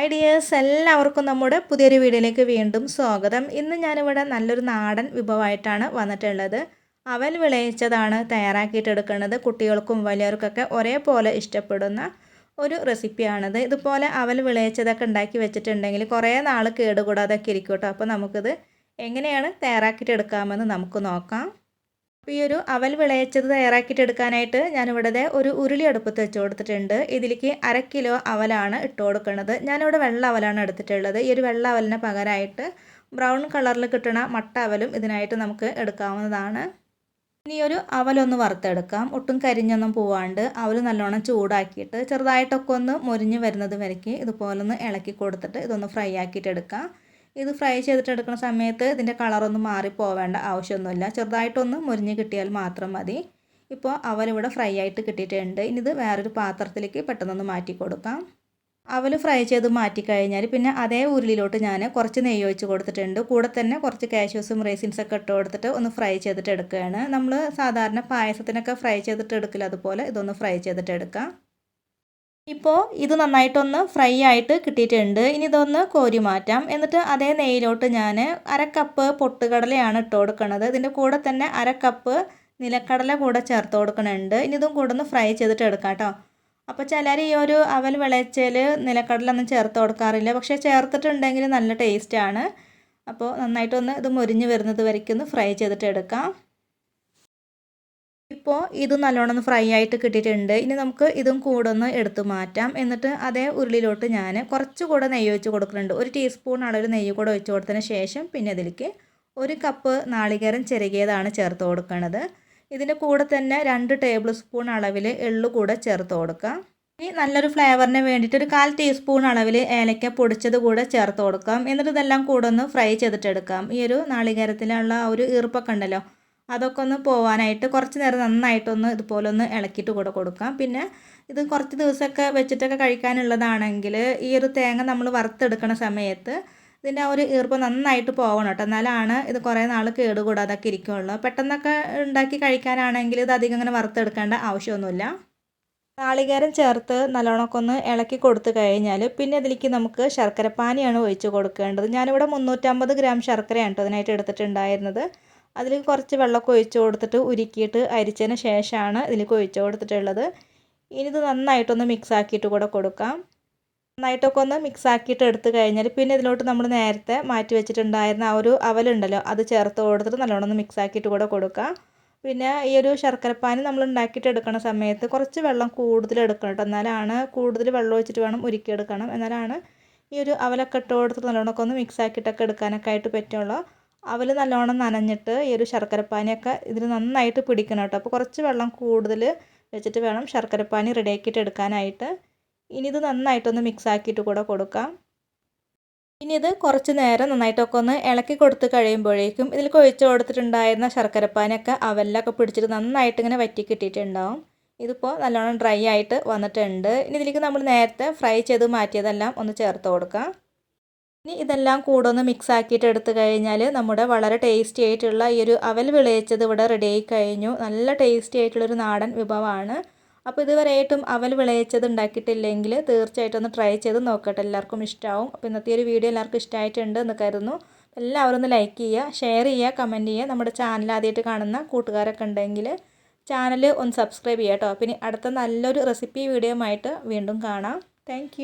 Hi dears എല്ലാവർക്കും നമ്മുടെ പുതിയൊരു വീഡിയോയിലേക്ക് വീണ്ടും സ്വാഗതം. ഇന്ന് ഞാനിവിടെ നല്ലൊരു നാടൻ വിഭവമായിട്ടാണ് വന്നിട്ടുള്ളത്. അവൽ വിളയിച്ചതാണ് തയ്യാറാക്കിയിട്ടെടുക്കുന്നത്. കുട്ടികൾക്കും വലിയവർക്കൊക്കെ ഒരേപോലെ ഇഷ്ടപ്പെടുന്ന ഒരു റെസിപ്പിയാണിത്. ഇതുപോലെ അവൽ വിളയിച്ചതൊക്കെ ഉണ്ടാക്കി വെച്ചിട്ടുണ്ടെങ്കിൽ കുറേ നാൾ കേടുകൂടാതൊക്കെ ഇരിക്കും കേട്ടോ. അപ്പോൾ നമുക്കിത് എങ്ങനെയാണ് തയ്യാറാക്കിയിട്ടെടുക്കാമെന്ന് നമുക്ക് നോക്കാം. അപ്പോൾ ഈ ഒരു അവൽ വിളയിച്ചത് തയ്യാറാക്കിയിട്ട് എടുക്കാനായിട്ട് ഞാനിവിടെ ഒരു ഉരുളി അടുപ്പത്ത് വെച്ച് കൊടുത്തിട്ടുണ്ട്. ഇതിലേക്ക് അര കിലോ അവലാണ് ഇട്ട് കൊടുക്കുന്നത്. ഞാനിവിടെ വെള്ള അവലാണ് എടുത്തിട്ടുള്ളത്. ഈ ഒരു വെള്ള അവലിന് പകരമായിട്ട് ബ്രൗൺ കളറിൽ കിട്ടുന്ന മട്ട അവലും ഇതിനായിട്ട് നമുക്ക് എടുക്കാവുന്നതാണ്. ഇനി ഒരു അവലൊന്ന് വറുത്തെടുക്കാം. ഒട്ടും കരിഞ്ഞൊന്നും പോവാണ്ട് അവൽ നല്ലോണം ചൂടാക്കിയിട്ട് ചെറുതായിട്ടൊക്കെ ഒന്ന് മുരിഞ്ഞ് വരുന്നത് വരയ്ക്ക്. ഇതുപോലൊന്ന് ഇളക്കി കൊടുത്തിട്ട് ഇതൊന്ന് ഫ്രൈ ആക്കിയിട്ട് എടുക്കാം. ഇത് ഫ്രൈ ചെയ്തിട്ടെടുക്കുന്ന സമയത്ത് ഇതിന്റെ കളറൊന്നും മാറിപ്പോവേണ്ട ആവശ്യമൊന്നുമില്ല. ചെറുതായിട്ടൊന്ന് മുരിഞ്ഞ് കിട്ടിയാൽ മാത്രം മതി. ഇപ്പോൾ അവലിവിടെ ഫ്രൈ ആയിട്ട് കിട്ടിയിട്ടുണ്ട്. ഇനി ഇത് വേറൊരു പാത്രത്തിലേക്ക് പെട്ടെന്നൊന്ന് മാറ്റി കൊടുക്കാം. അവൽ ഫ്രൈ ചെയ്ത് മാറ്റി കഴിഞ്ഞാൽ പിന്നെ അതേ ഉരുളിയിലോട്ട് ഞാൻ കുറച്ച് നെയ്യ് ഒഴിച്ച് കൊടുത്തിട്ടുണ്ട്. കൂടെ തന്നെ കുറച്ച് കാഷ്യൂസും റേസിൻസൊക്കെ ഇട്ട് കൊടുത്തിട്ട് ഒന്ന് ഫ്രൈ ചെയ്തിട്ട് എടുക്കുകയാണ് നമ്മൾ സാധാരണ പായസത്തിനൊക്കെ ഫ്രൈ ചെയ്തിട്ട് എടുക്കില്ല അതുപോലെ ഇതൊന്ന് ഫ്രൈ ചെയ്തിട്ട് എടുക്കാം ഇപ്പോൾ ഇത് നന്നായിട്ടൊന്ന് ഫ്രൈ ആയിട്ട് കിട്ടിയിട്ടുണ്ട്. ഇനി ഇതൊന്ന് കോരി മാറ്റാം. എന്നിട്ട് അതേ നെയ്യിലോട്ട് ഞാൻ അര കപ്പ് പൊട്ടുകടലയാണ് ഇട്ട് കൊടുക്കുന്നത് ഇതിന്റെ കൂടെ തന്നെ അര കപ്പ് നിലക്കടല കൂടെ ചേർത്ത് കൊടുക്കണുണ്ട്. ഇനി ഇതും കൂടെ ഒന്ന് ഫ്രൈ ചെയ്തിട്ട് എടുക്കാം കേട്ടോ അപ്പോൾ ചിലർ ഈ ഒരു അവൽ വിളച്ചതിൽ നിലക്കടലൊന്നും ചേർത്ത് കൊടുക്കാറില്ല. പക്ഷേ ചേർത്തിട്ടുണ്ടെങ്കിൽ നല്ല ടേസ്റ്റാണ് അപ്പോൾ നന്നായിട്ടൊന്ന് ഇത് മുരിഞ്ഞ് വരുന്നത് വരയ്ക്കൊന്ന് ഫ്രൈ ചെയ്തിട്ട് എടുക്കാം. ഇപ്പോൾ ഇത് നല്ലോണം ഒന്ന് ഫ്രൈ ആയിട്ട് കിട്ടിയിട്ടുണ്ട്. ഇനി നമുക്ക് ഇതും കൂടെ ഒന്ന് എടുത്തു മാറ്റാം. എന്നിട്ട് അതേ ഉരുളിയിലോട്ട് ഞാൻ കുറച്ചുകൂടെ നെയ്യ് ഒഴിച്ച് കൊടുക്കുന്നുണ്ട്. ഒരു ടീസ്പൂൺ അളവിൽ നെയ്യ് കൂടെ ഒഴിച്ച് കൊടുത്തതിന് ശേഷം പിന്നെ അതിലേക്ക് ഒരു കപ്പ് നാളികേരം ചെറുകിയതാണ് ചേർത്ത് കൊടുക്കുന്നത് ഇതിന്റെ കൂടെ തന്നെ രണ്ട് ടേബിൾ സ്പൂൺ അളവിൽ എള്ളു കൂടെ ചേർത്ത് കൊടുക്കാം. ഇനി നല്ലൊരു ഫ്ലേവറിന് വേണ്ടിയിട്ട് ഒരു കാൽ ടീസ്പൂൺ അളവിൽ ഏലക്ക പൊടിച്ചത് കൂടെ ചേർത്ത് കൊടുക്കാം. എന്നിട്ട് ഇതെല്ലാം കൂടെ ഒന്ന് ഫ്രൈ ചെയ്തിട്ടെടുക്കാം ഈ ഒരു നാളികേരത്തിലുള്ള ഒരു ഈർപ്പൊക്കെ ഉണ്ടല്ലോ അതൊക്കെ ഒന്ന് പോവാനായിട്ട് കുറച്ച് നേരം നന്നായിട്ടൊന്ന് ഇതുപോലെ ഒന്ന് ഇളക്കിയിട്ട് കൂടെ കൊടുക്കാം. പിന്നെ ഇത് കുറച്ച് ദിവസമൊക്കെ വെച്ചിട്ടൊക്കെ കഴിക്കാനുള്ളതാണെങ്കിൽ ഈ ഒരു തേങ്ങ നമ്മൾ വറുത്തെടുക്കുന്ന സമയത്ത് ഇതിന്റെ ആ ഒരു ഈർപ്പം നന്നായിട്ട് പോകണം കേട്ടോ. എന്നാലാണ് ഇത് കുറേ നാൾ കേടുകൂടാതൊക്കെ ഇരിക്കുകയുള്ളൂ പെട്ടെന്നൊക്കെ ഉണ്ടാക്കി കഴിക്കാനാണെങ്കിൽ ഇത് അധികം അങ്ങനെ വറുത്തെടുക്കേണ്ട ആവശ്യമൊന്നുമില്ല. നാളികേരം ചേർത്ത് നല്ലോണമൊക്കെ ഒന്ന് ഇളക്കി കൊടുത്തു കഴിഞ്ഞാൽ പിന്നെ അതിലേക്ക് നമുക്ക് ശർക്കരപ്പാനിയാണ് ഒഴിച്ച് കൊടുക്കേണ്ടത്. ഞാനിവിടെ മുന്നൂറ്റമ്പത് ഗ്രാം ശർക്കരയാണ് കേട്ടോ അതിനായിട്ട് എടുത്തിട്ടുണ്ടായിരുന്നത്. അതിലേക്ക് കുറച്ച് വെള്ളമൊക്കെ ഒഴിച്ച് കൊടുത്തിട്ട് ഉരുക്കിയിട്ട് അരിച്ചതിന് ശേഷമാണ് ഇതിലേക്ക് ഒഴിച്ച് കൊടുത്തിട്ടുള്ളത്. ഇനി ഇത് നന്നായിട്ടൊന്ന് മിക്സ് ആക്കിയിട്ട് കൂടെ കൊടുക്കാം. നന്നായിട്ടൊക്കെ ഒന്ന് മിക്സ് ആക്കിയിട്ട് എടുത്ത് കഴിഞ്ഞാൽ പിന്നെ ഇതിലോട്ട് നമ്മൾ നേരത്തെ മാറ്റി വെച്ചിട്ടുണ്ടായിരുന്ന ആ ഒരു അവലുണ്ടല്ലോ അത് ചേർത്ത് കൊടുത്തിട്ട് നല്ലോണം ഒന്ന് മിക്സ് ആക്കിയിട്ട് കൂടെ കൊടുക്കാം. പിന്നെ ഈ ഒരു ശർക്കരപ്പാനി നമ്മൾ ഉണ്ടാക്കിയിട്ട് എടുക്കുന്ന സമയത്ത് കുറച്ച് വെള്ളം കൂടുതൽ എടുക്കണം കേട്ടോ എന്നാലാണ് കൂടുതൽ വെള്ളം ഒഴിച്ചിട്ട് വേണം ഉരുക്കിയെടുക്കണം. എന്നാലാണ് ഈ ഒരു അവലൊക്കെ ഇട്ട് കൊടുത്തിട്ട് നല്ലോണമൊക്കെ ഒന്ന് മിക്സ് ആക്കിയിട്ടൊക്കെ എടുക്കാനൊക്കെ ആയിട്ട് പറ്റുള്ളൂ. അവൽ നല്ലോണം നനഞ്ഞിട്ട് ഈ ഒരു ശർക്കരപ്പാനിയൊക്കെ ഇതിൽ നന്നായിട്ട് പിടിക്കണം കേട്ടോ. അപ്പോൾ കുറച്ച് വെള്ളം കൂടുതൽ വെച്ചിട്ട് വേണം ശർക്കരപ്പാനി റെഡിയാക്കിയിട്ട് എടുക്കാനായിട്ട്. ഇനി ഇത് നന്നായിട്ടൊന്ന് മിക്സ് ആക്കിയിട്ട് കൂടെ കൊടുക്കാം. ഇനി ഇത് കുറച്ച് നേരം നന്നായിട്ടൊക്കെ ഒന്ന് ഇളക്കി കൊടുത്ത് കഴിയുമ്പോഴേക്കും ഇതിൽ കൊഴിച്ച് കൊടുത്തിട്ടുണ്ടായിരുന്ന ശർക്കരപ്പാനൊക്കെ അവലിലൊക്കെ പിടിച്ചിട്ട് നന്നായിട്ട് ഇങ്ങനെ വറ്റി കിട്ടിയിട്ടുണ്ടാവും. ഇതിപ്പോൾ നല്ലോണം ഡ്രൈ ആയിട്ട് വന്നിട്ടുണ്ട്. ഇനി ഇതിലേക്ക് നമ്മൾ നേരത്തെ ഫ്രൈ ചെയ്ത് മാറ്റിയതെല്ലാം ഒന്ന് ചേർത്ത് കൊടുക്കാം. ഇനി ഇതെല്ലാം കൂടെ ഒന്ന് മിക്സ് ആക്കിയിട്ട് എടുത്തു കഴിഞ്ഞാൽ നമ്മുടെ വളരെ ടേസ്റ്റി ആയിട്ടുള്ള ഈ ഒരു അവൽ വിളയിച്ചത് ഇവിടെ റെഡി ആയി കഴിഞ്ഞു. നല്ല ടേസ്റ്റി ആയിട്ടുള്ളൊരു നാടൻ വിഭവമാണ്. അപ്പോൾ ഇതുവരെയായിട്ടും അവൽ വിളയിച്ചത് ഉണ്ടാക്കിയിട്ടില്ലെങ്കിൽ തീർച്ചയായിട്ടും ഒന്ന് ട്രൈ ചെയ്ത് നോക്കട്ടെ. എല്ലാവർക്കും ഇഷ്ടമാവും അപ്പോൾ ഇന്നത്തെ ഒരു വീഡിയോ എല്ലാവർക്കും ഇഷ്ടമായിട്ടുണ്ട് എന്ന് കരുതുന്നു. എല്ലാവരും ഒന്ന് ലൈക്ക് ചെയ്യുക ഷെയർ ചെയ്യുക കമന്റ് ചെയ്യുക. നമ്മുടെ ചാനൽ ആദ്യമായിട്ട് കാണുന്ന കൂട്ടുകാരൊക്കെ ഉണ്ടെങ്കിൽ ചാനൽ ഒന്ന് സബ്സ്ക്രൈബ് ചെയ്യാം കേട്ടോ. പിന്നെ അടുത്ത നല്ലൊരു റെസിപ്പി വീഡിയോ ആയിട്ട് വീണ്ടും കാണാം. താങ്ക്